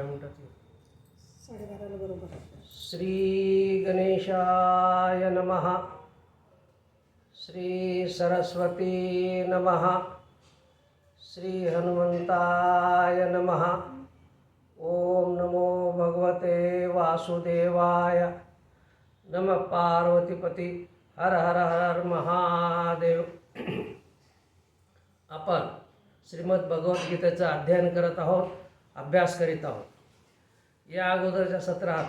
साडेबाराला बरोबर श्री गणेशाय नमः. श्री सरस्वती नमः. श्री हनुमंताय नमः. ओम नमो भगवते वासुदेवाय नम पार्वतीपती. हर हर हर महादेव. आपण श्रीमद भगवद्गीतेचं अध्ययन करत आहोत. अभ्यास करीत आहोत. या अगोदरच्या सत्रात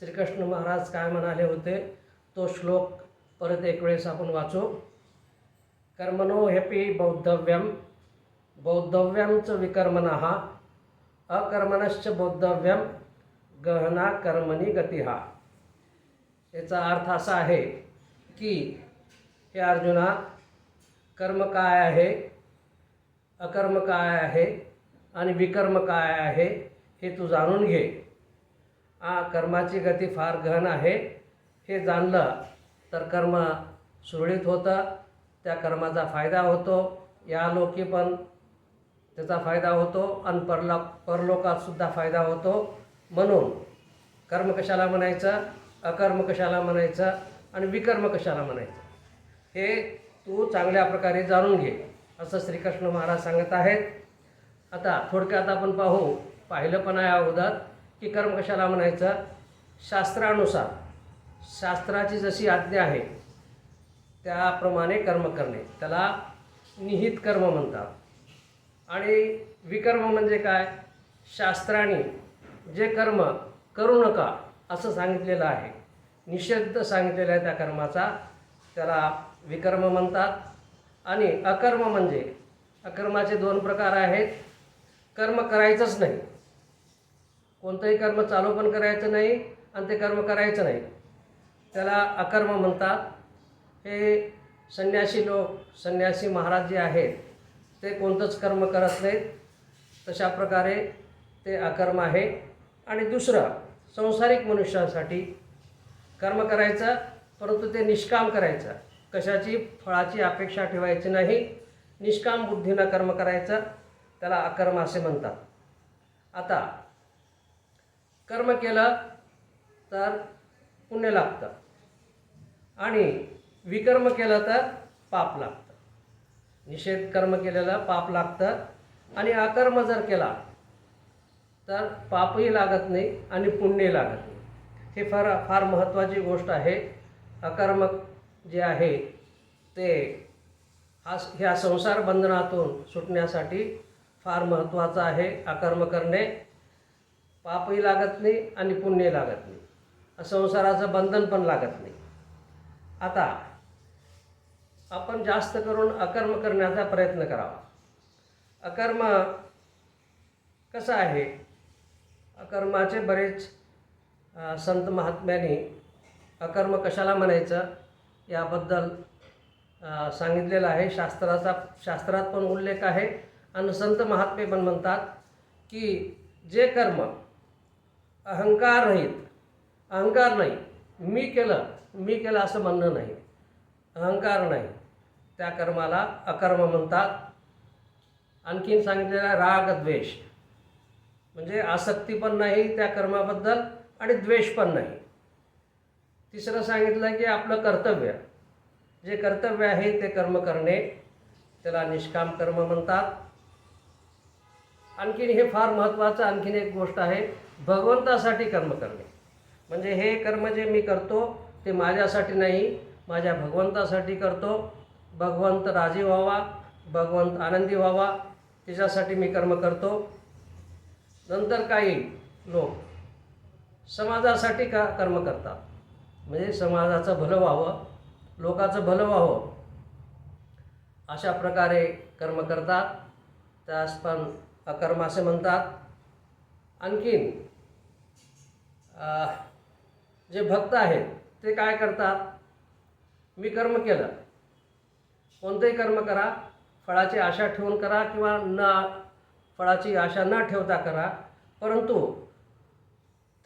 श्रीकृष्ण महाराज काय म्हणाले होते तो श्लोक परत एक वेळेस आपण वाचू. कर्मणो हेपी बौद्धव्यम बौद्धव्यमच विकर्मणः अकर्मणश्च बौद्धव्यम गहना कर्मणी गतिहा याचा अर्थ असा आहे की हे अर्जुना कर्म काय आहे? अकर्म काय आहे? आणि विकर्म काय आहे हे तू जाणून घे. आ कर्माची गती फार गहन आहे हे जाणलं तर कर्म सुरळीत होतं त्या कर्माचा फायदा होतो या लोकी पण त्याचा फायदा होतो आणि परला परलोकातसुद्धा फायदा होतो. म्हणून कर्म कशाला म्हणायचं? अकर्म कशाला म्हणायचं? आणि विकर्म कशाला म्हणायचं? हे तू चांगल्या प्रकारे जाणून घे असं श्रीकृष्ण महाराज सांगत आहेत. आता थोडक्यात आपण पाहू पाहिलं पण आहे अगोदर की कर्म कशाला म्हणायचं? शास्त्रानुसार शास्त्राची जशी आज्ञा आहे त्याप्रमाणे कर्म करणे. त्याला निहित कर्म म्हणतात. आणि विकर्म म्हणजे काय? शास्त्राने जे कर्म करू नका असं सांगितलेलं आहे निषेध सांगितलेला आहे त्या कर्माचा त्याला विकर्म म्हणतात. आणि अकर्म म्हणजे अकर्माचे दोन प्रकार आहेत. कर्म करायचंच नाही. कोणतंही कर्म चालू पण करायचं नाही आणि ते कर्म करायचं नाही. त्याला अकर्म म्हणतात. हे संन्यासी लोक संन्यासी महाराज जे आहेत ते कोणतंच कर्म करत नाहीत. तशा प्रकारे ते अकर्म आहे. आणि दुसरं संसारिक मनुष्यासाठी कर्म करायचं परंतु ते निष्काम करायचं. कशाची? फळाची अपेक्षा ठेवायची नाही. निष्काम बुद्धीनं कर्म करायचं. त्याला अकर्म असे म्हणतात. आता कर्म केलं तर पुण्य लागतं आणि विकर्म केलं तर पाप लागतं. निषेध कर्म केलेलं पाप लागतं आणि अकर्म जर केला तर पापही लागत नाही आणि पुण्यही लागत नाही. हे फार फार महत्त्वाची गोष्ट आहे. अकर्म जे आहे ते हा ह्या संसार बंधनातून सुटण्यासाठी फार महत्त्वाचं आहे अकर्म करणे. पापही लागत नाही आणि पुण्यही लागत नाही. संसाराचं बंधन पण लागत नाही. आता आपण जास्त करून अकर्म करण्याचा प्रयत्न करावा. अकर्म कसं आहे? अकर्माचे बरेच संत महात्म्यांनी अकर्म कशाला म्हणायचं? याबद्दल सांगितलेलं आहे. शास्त्राचा शास्त्रात पण उल्लेख आहे. आणि संत महात्मे पण म्हणतात की जे कर्म अहंकार नाहीत अहंकार नाही मी केलं मी केलं असं म्हणणं नाही. अहंकार नाही. त्या कर्माला अकर्म म्हणतात. आणखीन सांगितलेला राग द्वेष. म्हणजे आसक्ती पण नाही त्या कर्माबद्दल आणि द्वेष पण नाही. तिसरं सांगितलं की आपलं कर्तव्य जे कर्तव्य आहे ते कर्म करणे त्याला निष्काम कर्म म्हणतात. आणखीन हे फार महत्त्वाचं आणखीन एक गोष्ट आहे भगवंतासाठी कर्म करणे. म्हणजे हे कर्म जे मी करतो ते माझ्यासाठी नाही माझ्या भगवंतासाठी करतो. भगवंत राजी व्हावा भगवंत आनंदी व्हावा त्याच्यासाठी मी कर्म करतो. नंतर काही लोक समाजासाठी का कर्म करतात? म्हणजे समाजाचं भलं व्हावं लोकाचं भलं व्हावं अशा प्रकारे कर्म करतात. त्यास पण अकर्म असे म्हणतात. आणखीन जे भक्त आहेत ते काय करतात? मी कर्म केलं. कोणतंही कर्म करा. फळाची आशा ठेवून करा किंवा न फळाची आशा न ठेवता करा. परंतु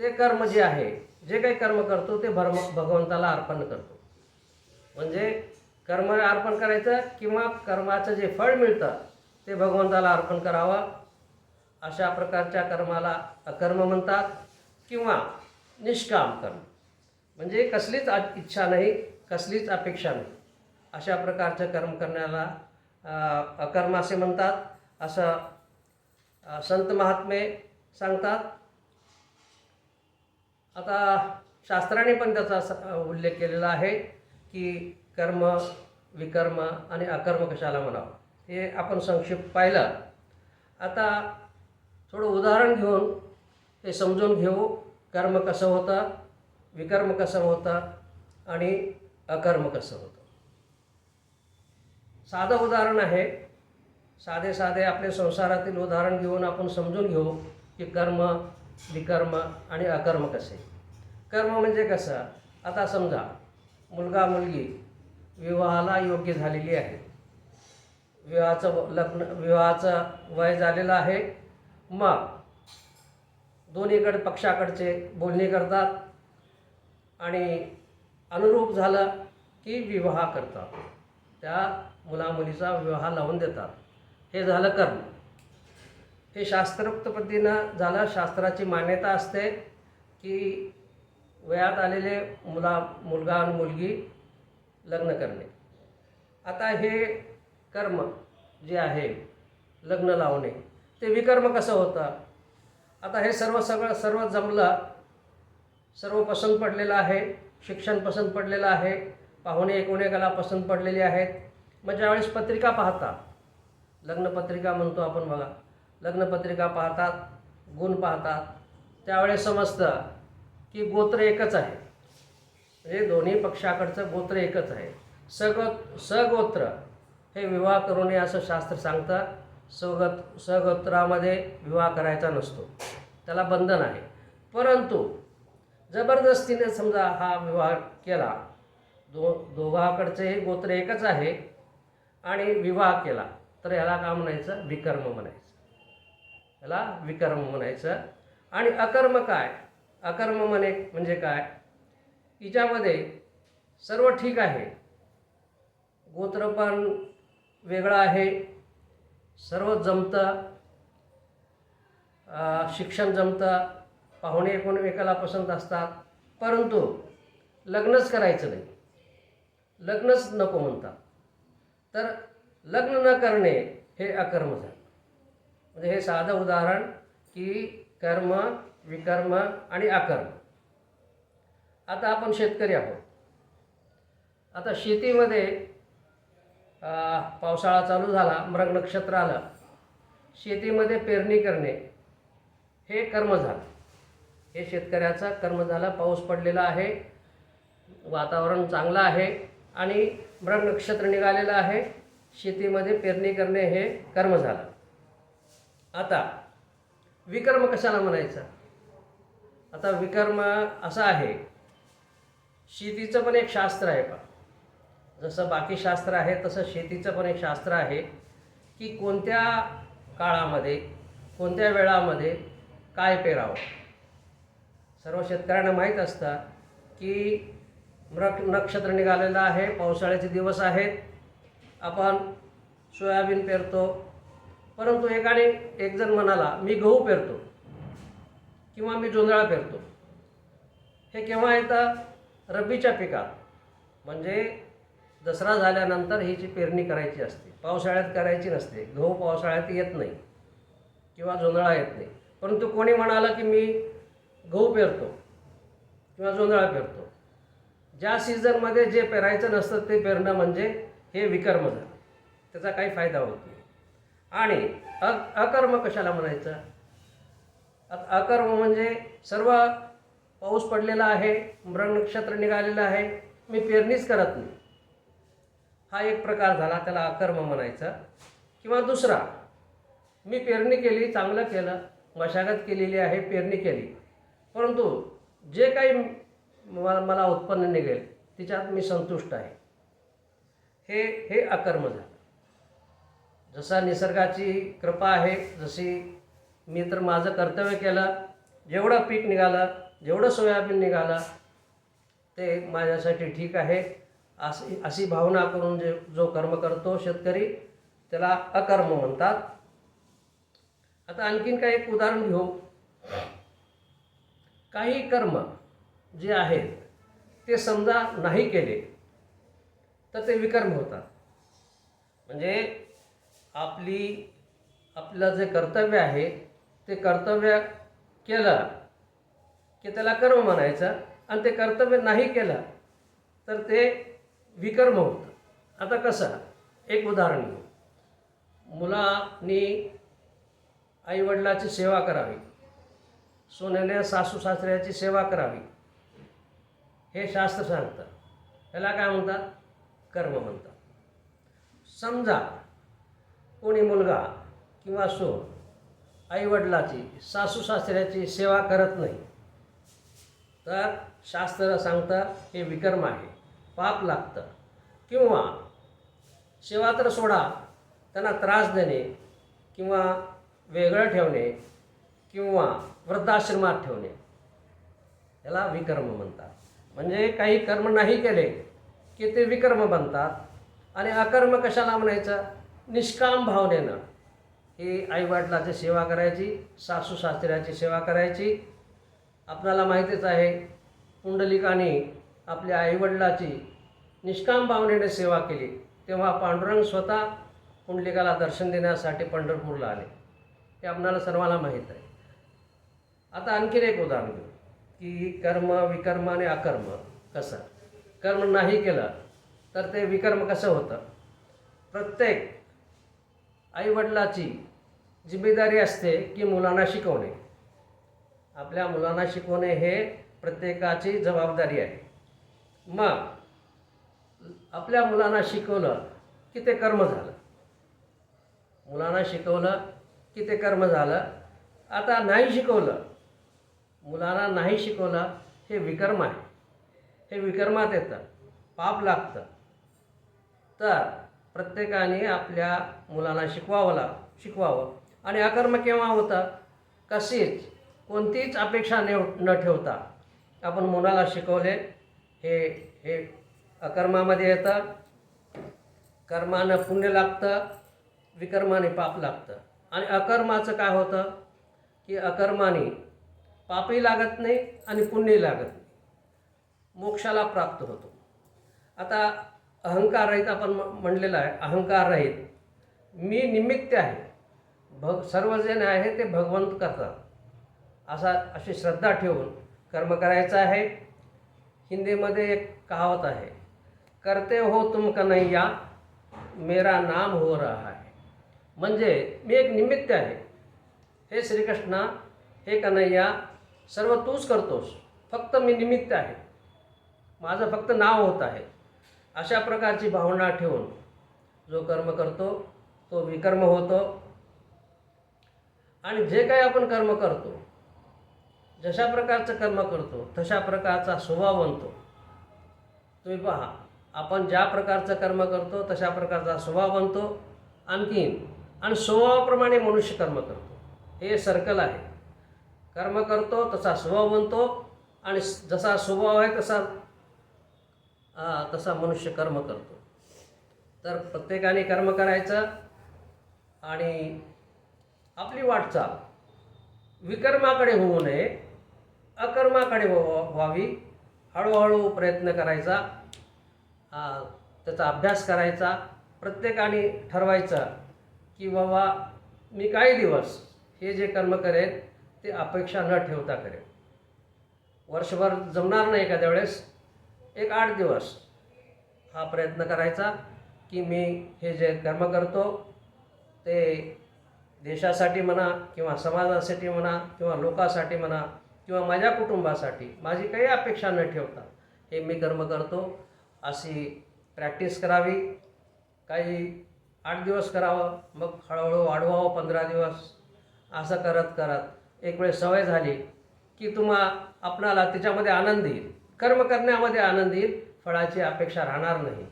ते कर्म जे आहे जे काही कर्म करतो ते भरम भगवंताला अर्पण करतो. म्हणजे कर्म अर्पण करायचं किंवा कर्माचं जे फळ मिळतं ते भगवंताला अर्पण करावं. अशा प्रकारच्या कर्माला अकर्म म्हणतात किंवा निष्काम कर्म. म्हणजे कसलीच इच्छा नाही कसलीच अपेक्षा नाही. अशा प्रकारचं कर्म करण्याला अकर्म असे म्हणतात. असं संत महात्मे सांगतात. आता शास्त्राने पण त्याचा उल्लेख केलेला आहे की कर्म विकर्म आणि अकर्म कशाला म्हणावं? हे आपण संक्षिप्त पाहिलं. आता थोडं उदाहरण घेऊन ते समजून घेऊ. कर्म कसं होतं? विकर्म कसं होतं? आणि अकर्म कसं होतं? साधं उदाहरण आहे. साधे साधे आपले संसारातील उदाहरण घेऊन आपण समजून घेऊ की कर्म विकर्म आणि अकर्म कसे. कर्म म्हणजे कसं? आता समजा मुलगा मुलगी विवाहाला योग्य झालेली आहे. विवाहाचं लग्न विवाहाचं वय झालेलं आहे. मग दोन्हीकडे पक्षाकडचे बोलणी करतात आणि अनुरूप झालं की विवाह करतात. त्या मुलामुलीचा विवाह लावून देतात. हे झालं कर्म. हे शास्त्रोक्त पद्धतीनं झालं. शास्त्राची मान्यता असते की वयात आलेले मुला मुलगा आणि मुलगी लग्न करणे. आता हे कर्म जे आहे लग्न लावणे ते विकर्म कसं होतं? आता हे सर्व सगळं सर्व जमलं सर्व पसंत पडलेलं आहे शिक्षण पसंत पडलेलं आहे पाहुणे एकोणेकाला पसंत पडलेले आहेत. मग ज्यावेळेस पत्रिका पाहता लग्नपत्रिका म्हणतो आपण बघा लग्नपत्रिका पाहतात गुण पाहतात त्यावेळेस समजतं की गोत्र एकच आहे. म्हणजे दोन्ही पक्षाकडचं गोत्र एकच आहे. सगो सगोत्र हे विवाह करू नये असं शास्त्र सांगतं सगत सगोत्रामध्ये विवाह करायचा नसतो. त्याला बंधन आहे. परंतु जबरदस्तीने समजा हा विवाह केला दो दोघाकडचे हे गोत्र एकच आहे आणि विवाह केला तर ह्याला काय म्हणायचं? विकर्म म्हणायचं. याला विकर्म म्हणायचं. आणि अकर्म काय? अकर्म म्हणे म्हणजे काय? हिच्यामध्ये सर्व ठीक आहे. गोत्र पण वेगळं आहे. सर्व जमतं शिक्षण जमतं पाहुणे एकूण पसंत असतात. परंतु लग्नच करायचं नाही. लग्नच नको म्हणतात. तर लग्न न करणे हे अकर्म झालं. म्हणजे हे साधं उदाहरण की कर्म विकर्म आणि अकर्म. आता आपण शेतकरी आहोत. आता शेतीमध्ये पावसाळा चालू झाला मृग नक्षत्र आलं. शेतीमध्ये पेरणी करणे हे कर्म झालं. हे शेतकऱ्याचं कर्म झालं पाऊस पडलेला आहे वातावरण चांगलं आहे आणि मृग नक्षत्र निघालेलं आहे. शेतीमध्ये पेरणी करणे हे कर्म झालं. आता विकर्म कशाला म्हणायचं? आता विकर्म असं आहे शेतीचं पण एक शास्त्र आहे पा जसं बाकी शास्त्र आहे तसं शेतीचं पण एक शास्त्र आहे की कोणत्या काळामध्ये कोणत्या वेळामध्ये काय पेरावं? सर्व शेतकऱ्यांना माहीत असतं की मृग नक्षत्र निघालेलं आहे पावसाळ्याचे दिवस आहेत आपण सोयाबीन पेरतो. परंतु एकाने एकजण म्हणाला मी गहू पेरतो किंवा मी जोंधळा पेरतो. हे केव्हा येतं? रब्बीच्या पिकात. म्हणजे दसरा झाल्यानंतर ही जी पेरणी करायची असते. पावसाळ्यात करायची नसते. गहू पावसाळ्यात येत नाही. किंवा जोंधळा येत नाही. परंतु कोणी म्हणाला की मी गहू पेरतो किंवा जोंधळा पेरतो. ज्या सीझनमध्ये जे पेरायचं नसतं ते पेरणं म्हणजे हे विकर्म झालं. त्याचा काही फायदा होत नाही. आणि अ अकर्म कशाला म्हणायचं? अ- अकर्म म्हणजे सर्व पाऊस पडलेला आहे मृग नक्षत्र निघालेलं आहे मी पेरणीच करत नाही. हा एक प्रकार झाला त्याला अकर्म म्हणायचं. किंवा दुसरा मी पेरणी केली चांगलं केलं मशागत केलेली आहे पेरणी केली. परंतु जे काही मला मला उत्पन्न निघेल तिच्यात मी संतुष्ट आहे. हे हे अकर्म झालं. जसा निसर्गाची कृपा आहे जशी मी तर माझं कर्तव्य केलं जेवढं पीक निघालं जेवढं सोयाबीन निघालं ते माझ्यासाठी ठीक आहे. अशी अशी भावना करून जे जो कर्म करतो शेतकरी त्याला अकर्म म्हणतात. आता आणखीन काही एक उदाहरण घेऊ. काही कर्म जे आहेत ते समजा नाही केले तर ते विकर्म होतात. म्हणजे आपली आपलं जे कर्तव्य आहे ते कर्तव्य केलं की त्याला कर्म म्हणायचं आणि ते कर्तव्य नाही केलं तर ते विकर्म होतं. आता कसं? एक उदाहरण घेऊ. मुलांनी आईवडिलाची सेवा करावी. सोन्याने सासू सासऱ्याची सेवा करावी. हे शास्त्र सांगतं. त्याला काय म्हणतात? कर्म म्हणतात. समजा कोणी मुलगा किंवा सोन आईवडिलाची सासू सासऱ्याची सेवा करत नाही तर शास्त्र सांगतं हे विकर्म आहे. पाप लागतं. किंवा सेवा तर सोडा त्यांना त्रास देणे किंवा वेगळं ठेवणे किंवा वृद्धाश्रमात ठेवणे. याला विकर्म म्हणतात. म्हणजे काही कर्म नाही केले की ते विकर्म बनतात. आणि अकर्म कशाला म्हणायचं? निष्काम भावनेनं. ही आईवडिलाची सेवा करायची सासू सासऱ्याची सेवा करायची. आपल्याला माहितीच आहे पुंडलिकाने आपल्या आईवडिलाची निष्काम भावनेने सेवा केली तेव्हा पांडुरंग स्वतः पुंडलिकाला दर्शन देण्यासाठी पंढरपूरला आले. हे आपणाला सर्वांना माहीत आहे. आता आणखीन एक उदाहरण घेऊ की कर्म विकर्म आणि अकर्म कसं? कर्म नाही केलं तर ते विकर्म कसं होतं? प्रत्येक आईवडिलाची जिम्मेदारी असते की मुलांना शिकवणे. आपल्या मुलांना शिकवणे हे प्रत्येकाची जबाबदारी आहे. मग आपल्या मुलांना शिकवलं की ते कर्म झालं. मुलांना शिकवलं की ते कर्म झालं. आता नाही शिकवलं मुलांना नाही शिकवलं हे विकर्म आहे. हे विकर्मात येतं पाप लागतं. तर प्रत्येकाने आपल्या मुलांना शिकवावं लाग शिकवावं. आणि अकर्म केव्हा होतं? कशीच कोणतीच अपेक्षा ने न ठेवता. आपण मुलाला शिकवले हे हे अकर्मामध्ये येतं. कर्मानं पुण्य लागतं विकर्माने पाप लागतं. आणि अकर्माचं काय होतं? की अकर्माने पापही लागत नाही आणि पुण्यही लागत नाही. मोक्षाला प्राप्त होतो. आता अहंकार रहित आपण म- म्हणलेलं आहे अहंकार रहित मी निमित्त आहे. भग सर्वजण आहे ते भगवंत करतात. असा अशी श्रद्धा ठेवून कर्म करायचं आहे. हिंदीमध्ये एक कहावत आहे करते हो तुम कन्हैया मेरा नाम हो रहा है. म्हणजे मी एक निमित्त आहे. हे श्रीकृष्णा हे कन्हैया सर्व तूच करतोस फक्त मी निमित्त आहे. माझं फक्त नाव होत आहे. अशा प्रकारची भावना ठेवून जो कर्म करतो तो विकर्म होतो. आणि जे काही आपण कर्म करतो जशा प्रकारचं कर्म करतो तशा प्रकारचा स्वभाव बनतो. तुम्ही पहा आपण ज्या प्रकारचं कर्म करतो तशा प्रकारचा स्वभाव बनतो आणखीन आणि स्वभावाप्रमाणे मनुष्य कर्म करतो. हे सर्कल आहे. कर्म करतो तसा स्वभाव बनतो आणि जसा स्वभाव आहे तसा तसा मनुष्य कर्म करतो. तर प्रत्येकाने कर्म करायचं आणि आपली वाटचाल विकर्माकडे होऊ नये अकर्माकडे व्हावी. हळूहळू प्रयत्न करायचा. त्याचा अभ्यास करायचा. प्रत्येकाने ठरवायचं की बाबा मी काही दिवस हे जे कर्म करेन ते अपेक्षा न ठेवता करेन. वर्षभर जमणार नाही एखाद्या वेळेस. एक आठ दिवस हा प्रयत्न करायचा की मी हे जे कर्म करतो ते देशासाठी म्हणा किंवा समाजासाठी म्हणा किंवा लोकांसाठी म्हणा किंवा माझ्या कुटुंबासाठी माझी काही अपेक्षा न ठेवता हे मी कर्म करतो. अशी प्रॅक्टिस करावी. काही आठ दिवस करावं मग हळूहळू वाढवावं पंधरा दिवस. असं करत करत एक वेळ सवय झाली की तुम्हा आपणाला त्याच्यामध्ये आनंद येईल. कर्म करण्यामध्ये आनंद येईल फळाची अपेक्षा राहणार नाही.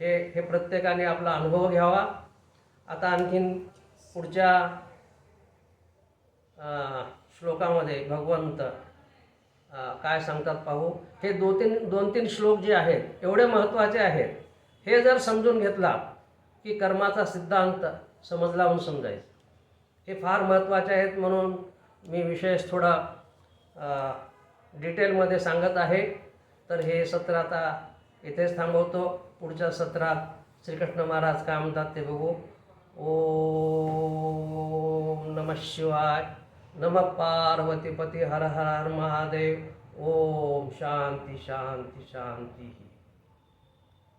हे हे प्रत्येकाने आपला अनुभव घ्यावा. आता आणखीन पुढच्या श्लोकामध्ये भगवंत काय सांगतात पाहू? हे दो तीन दोन तीन श्लोक जे आहेत एवढे महत्त्वाचे आहेत. हे जर समजून घेतला की कर्माचा सिद्धांत समजला म्हणून समजायचं. हे फार महत्त्वाचे आहेत म्हणून मी विशेष थोडा डिटेलमध्ये सांगत आहे. तर हे सत्र आता इथेच थांबवतो. पुढच्या सत्रात श्रीकृष्ण महाराज काय म्हणतात ते बघू? ओ नमः शिवाय. नमः पार्वतीपती हर हर हर महादेव। ओम शांती शांती शांती।